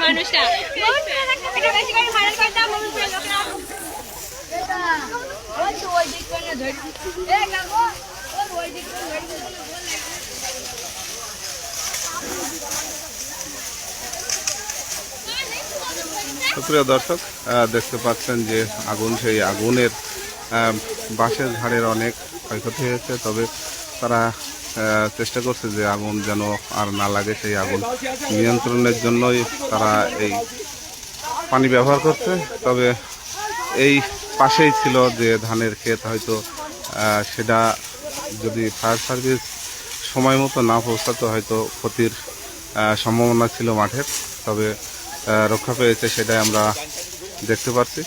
মানুষটা বেশি করে ভাইরাল লোকেরা তো ওই দিক করে ধরে সুপ্রিয় দর্শক দেখতে পাচ্ছেন যে আগুন, সেই আগুনের বাঁশের ঝাড়ের অনেক ক্ষয়ক্ষতি হয়েছে, তবে তারা চেষ্টা করছে যে আগুন যেন আর না লাগে, সেই আগুন নিয়ন্ত্রণের জন্যই তারা এই পানি ব্যবহার করছে। তবে এই পাশেই ছিল যে ধানের ক্ষেত, হয়তো সেটা যদি ফায়ার সার্ভিস সময় মতো না পৌঁছাতো, হয়তো ক্ষতির সম্ভাবনা ছিল মাঠের। তবে রক্ষা পেয়েছে সেটাই আমরা দেখতে পাচ্ছি।